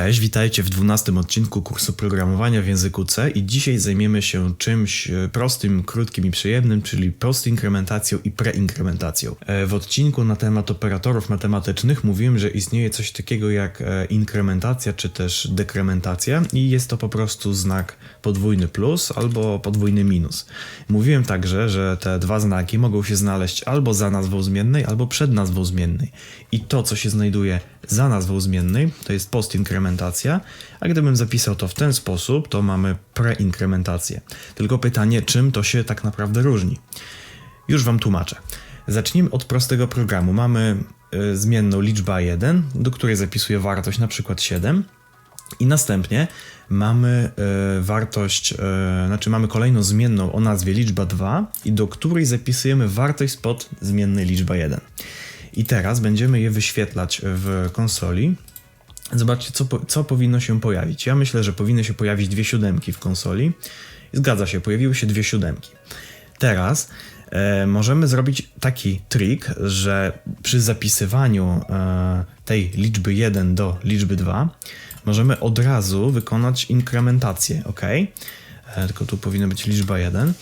Cześć, witajcie w 12 odcinku kursu programowania w języku C i dzisiaj zajmiemy się czymś e, prostym, krótkim i przyjemnym, czyli postinkrementacją i preinkrementacją. E, W odcinku na temat operatorów matematycznych mówiłem, że istnieje coś takiego jak e, inkrementacja czy też dekrementacja i jest to po prostu znak podwójny plus albo podwójny minus. Mówiłem także, że te dwa znaki mogą się znaleźć albo za nazwą zmiennej, albo przed nazwą zmiennej. I to, co się znajduje za nazwą zmiennej, to jest postinkrementacja, a gdybym zapisał to w ten sposób, to mamy preinkrementację. Tylko pytanie, czym to się tak naprawdę różni? Już Wam tłumaczę. Zacznijmy od prostego programu. Mamy y, zmienną liczba 1, do której zapisuję wartość na przykład 7 i następnie mamy y, wartość, y, znaczy mamy kolejną zmienną o nazwie liczba 2 i do której zapisujemy wartość spod zmiennej liczba 1. I teraz będziemy je wyświetlać w konsoli. Zobaczcie, co, co powinno się pojawić. Ja myślę, że powinny się pojawić dwie siódemki w konsoli. Zgadza się, pojawiły się dwie siódemki. Teraz e, możemy zrobić taki trik, że przy zapisywaniu e, tej liczby 1 do liczby 2 możemy od razu wykonać inkrementację, ok? E, tylko tu powinna być liczba 1. E,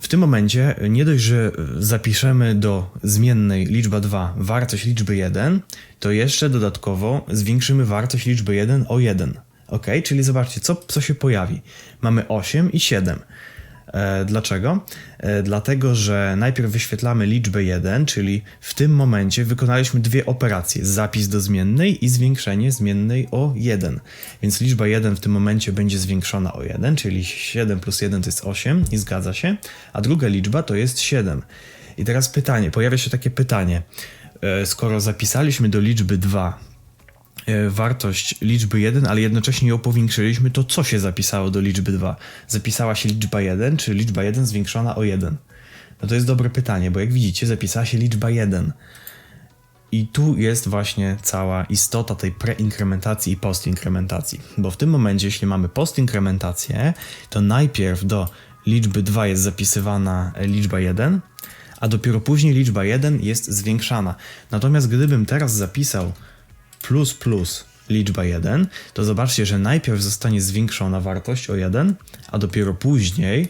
W tym momencie nie dość, że zapiszemy do zmiennej liczba 2 wartość liczby 1, to jeszcze dodatkowo zwiększymy wartość liczby 1 o 1. Ok, czyli zobaczcie, co, co się pojawi. Mamy 8 i 7. E, Dlaczego? E, Dlatego, że najpierw wyświetlamy liczbę 1, czyli w tym momencie wykonaliśmy dwie operacje: zapis do zmiennej i zwiększenie zmiennej o 1. Więc liczba 1 w tym momencie będzie zwiększona o 1, czyli 7 plus 1 to jest 8 i zgadza się, a druga liczba to jest 7. I teraz pytanie, pojawia się takie pytanie. E, Skoro zapisaliśmy do liczby 2 e, wartość liczby 1, ale jednocześnie ją powiększyliśmy, to co się zapisało do liczby 2? Zapisała się liczba 1, czy liczba 1 zwiększona o 1? No to jest dobre pytanie, bo jak widzicie, zapisała się liczba 1. I tu jest właśnie cała istota tej preinkrementacji i postinkrementacji. Bo w tym momencie, jeśli mamy postinkrementację, to najpierw do liczby 2 jest zapisywana liczba 1, a dopiero później liczba 1 jest zwiększana. Natomiast gdybym teraz zapisał plus plus liczba 1, to zobaczcie, że najpierw zostanie zwiększona wartość o 1, a dopiero później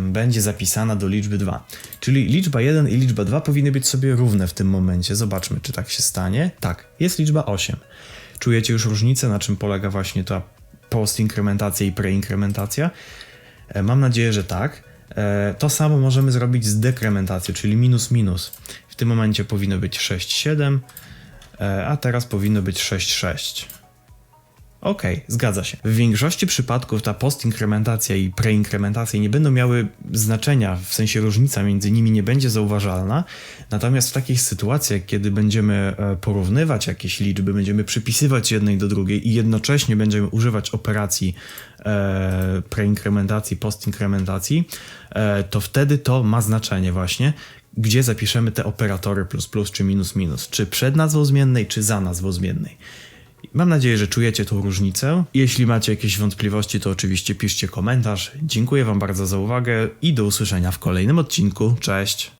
będzie zapisana do liczby 2. Czyli liczba 1 i liczba 2 powinny być sobie równe w tym momencie. Zobaczmy, czy tak się stanie. Tak, jest liczba 8. Czujecie już różnicę, na czym polega właśnie ta postinkrementacja i preinkrementacja? E, Mam nadzieję, że tak. E, To samo możemy zrobić z dekrementacją, czyli minus minus. W tym momencie powinno być 6, 7, e, a teraz powinno być 6, 6. Okej, zgadza się. W większości przypadków ta postinkrementacja i preinkrementacja nie będą miały znaczenia, w sensie różnica między nimi nie będzie zauważalna. Natomiast w takich sytuacjach, kiedy będziemy e, porównywać jakieś liczby, będziemy przypisywać jednej do drugiej i jednocześnie będziemy używać operacji e, preinkrementacji, postinkrementacji, e, to wtedy to ma znaczenie właśnie, gdzie zapiszemy te operatory plus plus czy minus minus, czy przed nazwą zmiennej, czy za nazwą zmiennej. Mam nadzieję, że czujecie tą różnicę. Jeśli macie jakieś wątpliwości, to oczywiście piszcie komentarz. Dziękuję Wam bardzo za uwagę i do usłyszenia w kolejnym odcinku. Cześć!